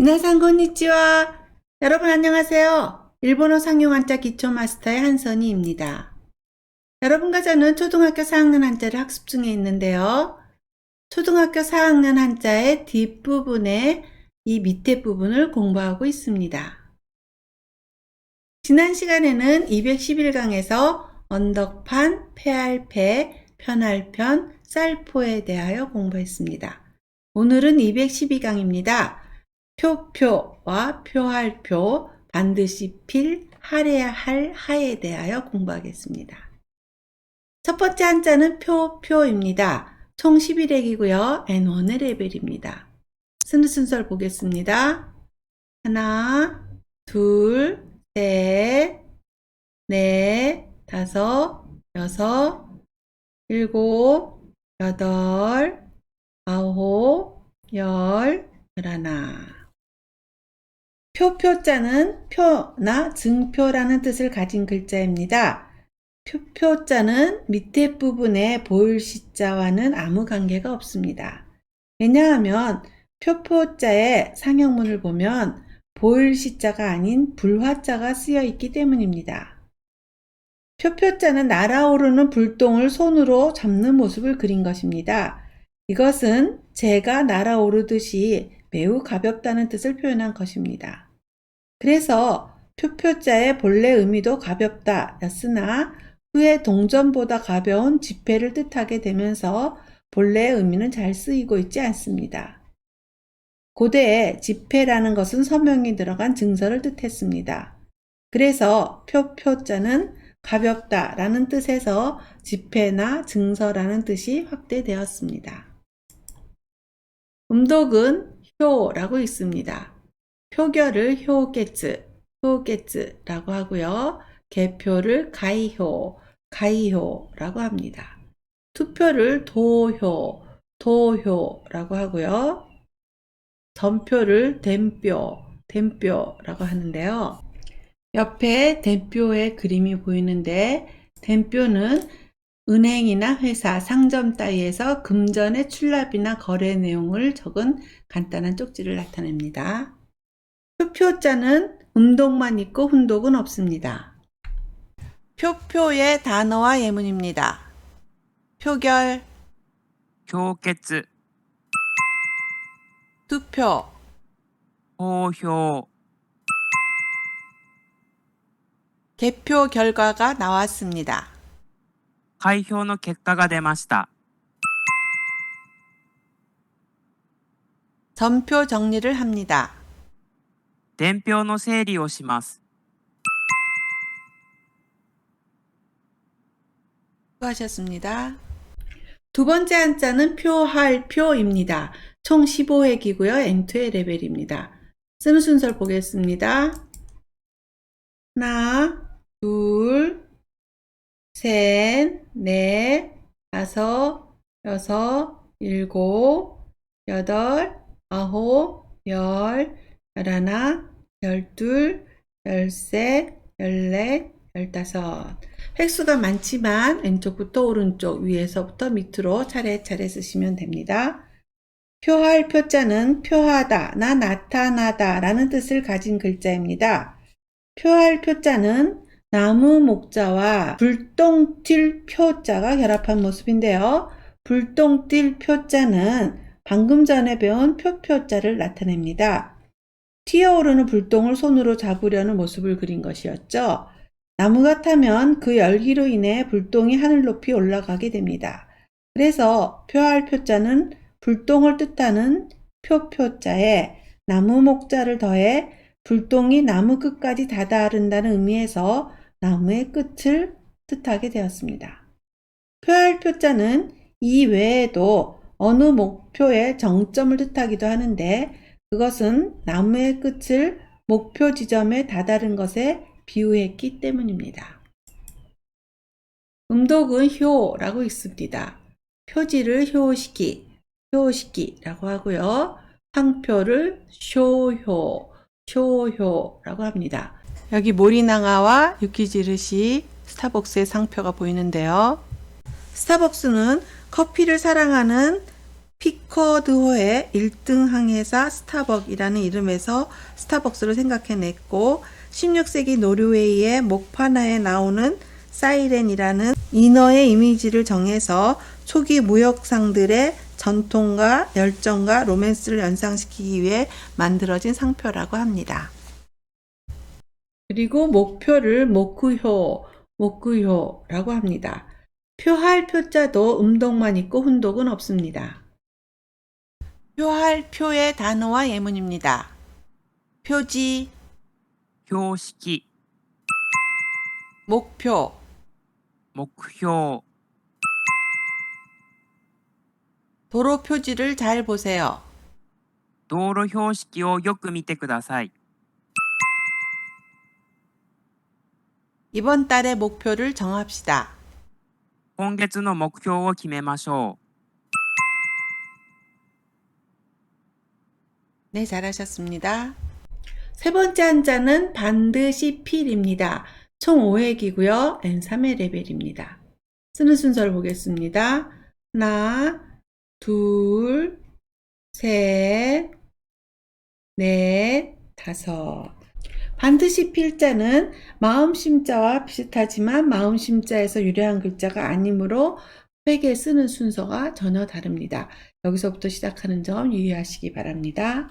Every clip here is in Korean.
미나상 건니치와 여러분 안녕하세요. 일본어 상용 한자 기초 마스터의 한선희입니다. 여러분과 저는 초등학교 4학년 한자를 학습 중에 있는데요. 초등학교 4학년 한자의 뒷부분에 이 밑에 부분을 공부하고 있습니다. 지난 시간에는 211강에서 언덕판, 폐알패, 편할편, 쌀포에 대하여 공부했습니다. 오늘은 212강입니다. 표표와 표할 표, 반드시 필, 하래야 할 하에 대하여 공부하겠습니다. 첫 번째 한자는 표표입니다. 총 11액이고요. N1의 레벨입니다. 쓰는 순서를 보겠습니다. 하나, 둘, 셋, 넷, 다섯, 여섯, 일곱, 여덟, 아홉, 열, 열하나. 표표자는 표나 증표라는 뜻을 가진 글자입니다. 표표자는 밑에 부분에 보일 시자와는 아무 관계가 없습니다. 왜냐하면 표표자의 상형문을 보면 보일 시자가 아닌 불화자가 쓰여 있기 때문입니다. 표표자는 날아오르는 불똥을 손으로 잡는 모습을 그린 것입니다. 이것은 재가 날아오르듯이 매우 가볍다는 뜻을 표현한 것입니다. 그래서 표표자의 본래 의미도 가볍다 였으나 후에 동전보다 가벼운 지폐를 뜻하게 되면서 본래의 의미는 잘 쓰이고 있지 않습니다. 고대에 지폐라는 것은 서명이 들어간 증서를 뜻했습니다. 그래서 표표자는 가볍다 라는 뜻에서 지폐나 증서라는 뜻이 확대되었습니다. 음독은 효라고 있습니다. 표결을 효게츠, 효게츠라고 하고요. 개표를 가이효, 가이효라고 합니다. 투표를 도효, 도효라고 하고요. 전표를 댐뼈, 댐뼈라고 하는데요. 옆에 댐뼈의 그림이 보이는데 댐뼈는 은행이나 회사, 상점 따위에서 금전의 출납이나 거래 내용을 적은 간단한 쪽지를 나타냅니다. 표표자는 음독만 있고 훈독은 없습니다. 표표의 단어와 예문입니다. 표결, 氷結 투표, 投票 개표 결과가 나왔습니다. 開票の結果が出ました 전표 정리를 합니다. 伝票の整理をします 수고하셨습니다. 두 번째 한자는 표할 표입니다. 총 15획이고요. N2의 레벨입니다. 쓰는 순서를 보겠습니다. 하나, 둘, 셋, 넷, 다섯, 여섯, 일곱, 여덟, 아홉, 열, 열하나, 열둘, 열셋, 열넷, 열다섯. 획수가 많지만 왼쪽부터 오른쪽, 위에서부터 밑으로 차례차례 쓰시면 됩니다. 표할 표자는 표하다, 나 나타나다 라는 뜻을 가진 글자입니다. 표할 표자는 나무 목자와 불똥뛸 표자가 결합한 모습인데요. 불똥뛸 표자는 방금 전에 배운 표표자를 나타냅니다. 튀어오르는 불똥을 손으로 잡으려는 모습을 그린 것이었죠. 나무가 타면 그 열기로 인해 불똥이 하늘 높이 올라가게 됩니다. 그래서 표할 표자는 불똥을 뜻하는 표표자에 나무 목자를 더해 불똥이 나무 끝까지 다다른다는 의미에서 나무의 끝을 뜻하게 되었습니다. 표할 표자는 이 외에도 어느 목표의 정점을 뜻하기도 하는데 그것은 나무의 끝을 목표 지점에 다다른 것에 비유했기 때문입니다. 음독은 효라고 있습니다. 표지를 효시키, 효시키라고 하고요. 상표를 쇼효, 쇼효라고 합니다. 여기 모리낭아와 유키지르시 스타벅스의 상표가 보이는데요. 스타벅스는 커피를 사랑하는 피커드호의 1등 항해사 스타벅이라는 이름에서 스타벅스를 생각해냈고 16세기 노르웨이의 목파나에 나오는 사이렌이라는 인어의 이미지를 정해서 초기 무역상들의 전통과 열정과 로맨스를 연상시키기 위해 만들어진 상표라고 합니다. 그리고 목표를 목구효, 목구효라고 합니다. 표할 표자도 음독만 있고 훈독은 없습니다. 표할 표의 단어와 예문입니다. 표지, 標識、 목표, 目標、 도로 표지를 잘 보세요. 道路標識をよく見てください。 이번 달의 목표를 정합시다. 今月の目標を決めましょ 네, 잘하셨습니다. 세 번째 한자는 반드시 필입니다. 총 5회기고요. N3회 레벨입니다. 쓰는 순서를 보겠습니다. 하나, 둘, 셋, 넷, 다섯. 반드시 필자는 마음심자와 비슷하지만 마음심자에서 유래한 글자가 아니므로 회계 쓰는 순서가 전혀 다릅니다. 여기서부터 시작하는 점 유의하시기 바랍니다.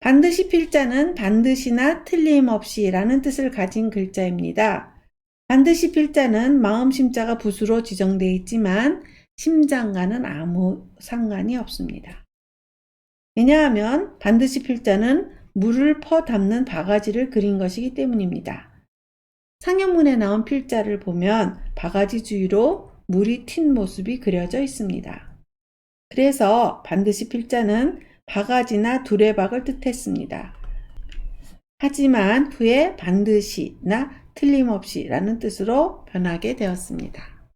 반드시 필자는 반드시나 틀림없이 라는 뜻을 가진 글자입니다. 반드시 필자는 마음 심자가 붓으로 지정되어 있지만 심장과는 아무 상관이 없습니다. 왜냐하면 반드시 필자는 물을 퍼 담는 바가지를 그린 것이기 때문입니다. 상형문에 나온 필자를 보면 바가지 주위로 물이 튄 모습이 그려져 있습니다. 그래서 반드시 필자는 바가지나 두레박을 뜻했습니다. 하지만 후에 반드시나 틀림없이 라는 뜻으로 변하게 되었습니다.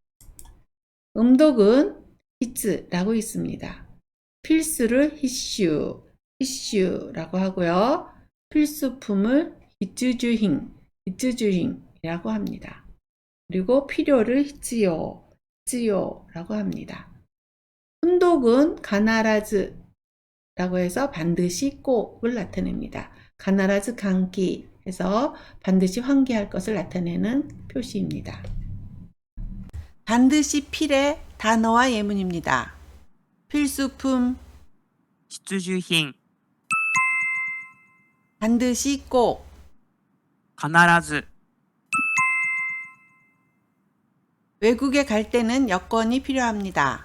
음독은 히츠라고 있습니다. 필수를 히슈, 히슈라고 하고요. 필수품을 히츠주힝, 히츠주힝이라고 합니다. 그리고 필요를 히츠요, 히츠요라고 합니다. 훈독은 가나라즈 라고 해서 반드시 꼭을 나타냅니다. 가나라즈 강기 해서 반드시 환기할 것을 나타내는 표시입니다. 반드시 필의 단어와 예문입니다. 필수품, う。必需品、 반드시 꼭, 必ず、 외국에 갈 때는 여권이 필요합니다.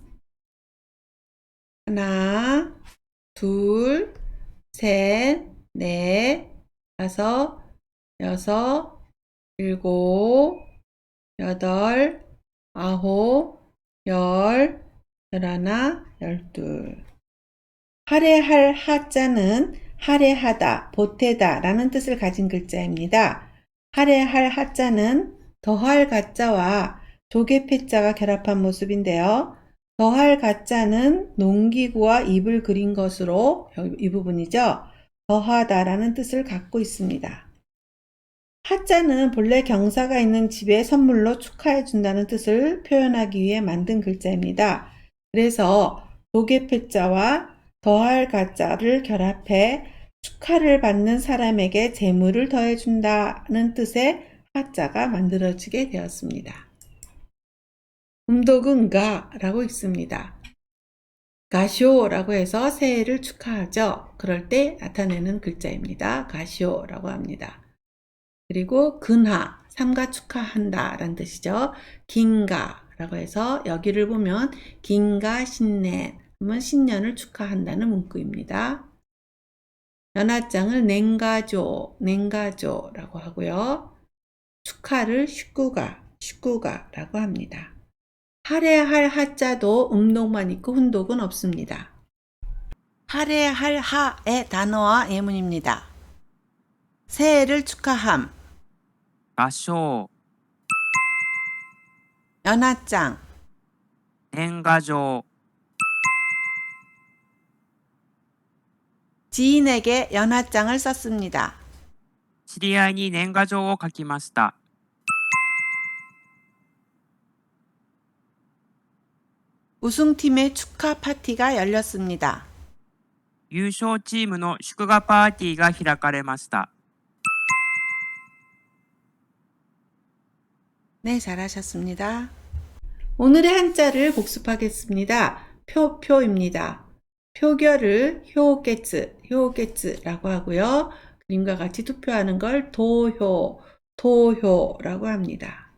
하나, 둘, 셋, 넷, 다섯, 여섯, 일곱, 여덟, 아홉, 열, 열하나, 열둘. 할애할 하자는 할애하다, 보태다 라는 뜻을 가진 글자입니다. 할애할 하자는 더할 가자와 조개패자가 결합한 모습인데요. 더할 가자는 농기구와 입을 그린 것으로 이 부분이죠. 더하다라는 뜻을 갖고 있습니다. 하자는 본래 경사가 있는 집에 선물로 축하해 준다는 뜻을 표현하기 위해 만든 글자입니다. 그래서 조개패자와 더할 가자를 결합해 축하를 받는 사람에게 재물을 더해 준다는 뜻의 하자가 만들어지게 되었습니다. 음독은 가 라고 있습니다. 가쇼라고 해서 새해를 축하하죠. 그럴 때 나타내는 글자입니다. 가쇼라고 합니다. 그리고 근하, 삼가 축하한다 라는 뜻이죠. 긴가라고 해서 여기를 보면 긴가 신내 하면 신년을 축하한다는 문구입니다. 연하장을 냉가조, 냉가조라고 하고요. 축하를 축구가, 축구가라고 합니다. 할애할 하자도 음독만 있고 훈독은 없습니다. 할애할 하의 단어와 예문입니다. 새해를 축하함, 合唱、 연하장, 年賀状、 지인에게 연하장을 썼습니다. 知り合いに年賀状を書きました。 우승팀의 축하 파티가 열렸습니다. 優勝チームの祝賀パーティーが開かれました。 네, 잘하셨습니다. 오늘의 한자를 복습하겠습니다. 표표입니다. 표결을 효게츠, 효게츠라고 하고요. 그림과 같이 투표하는 걸 도효, 도효라고 합니다.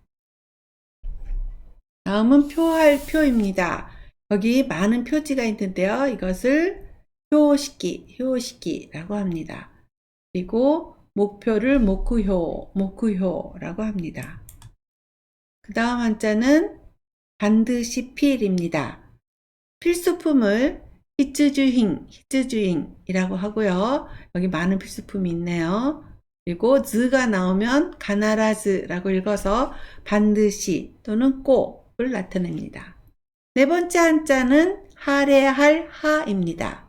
다음은 표할 표입니다. 여기 많은 표지가 있는데요. 이것을 효시기, 효시기라고 합니다. 그리고 목표를 목구효, 목구효라고 합니다. 그 다음 한자는 반드시 필입니다. 필수품을 히츠주힝, 히츠주잉이라고 하고요. 여기 많은 필수품이 있네요. 그리고 즈가 나오면 가나라즈라고 읽어서 반드시 또는 꼭을 나타냅니다. 네 번째 한자는 하래할 하입니다.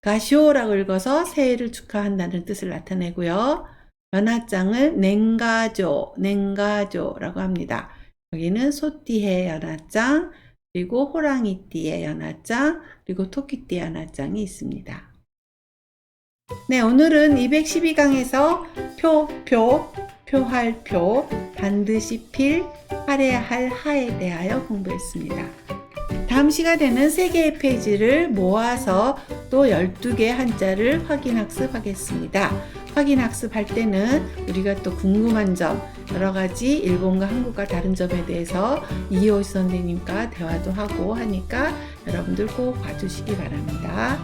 가쇼라고 읽어서 새해를 축하한다는 뜻을 나타내고요. 연하장을 냉가조, 냉가조라고 합니다. 여기는 소띠의 연하장, 그리고 호랑이띠의 연하장, 그리고 토끼띠의 연하장이 있습니다. 네, 오늘은 212강에서 표, 표, 표할 표, 반드시 필, 하래야 할 하에 대하여 공부했습니다. 다음 시간에는 3개의 페이지를 모아서 또 12개 한자를 확인 학습하겠습니다. 확인 학습할 때는 우리가 또 궁금한 점, 여러 가지 일본과 한국과 다른 점에 대해서 이호 선생님과 대화도 하고 하니까 여러분들 꼭 봐주시기 바랍니다.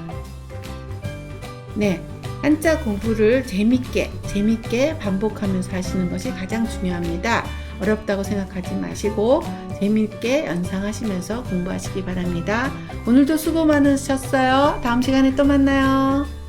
네. 한자 공부를 재밌게, 재밌게 반복하면서 하시는 것이 가장 중요합니다. 어렵다고 생각하지 마시고 재밌게 연상하시면서 공부하시기 바랍니다. 오늘도 수고 많으셨어요. 다음 시간에 또 만나요.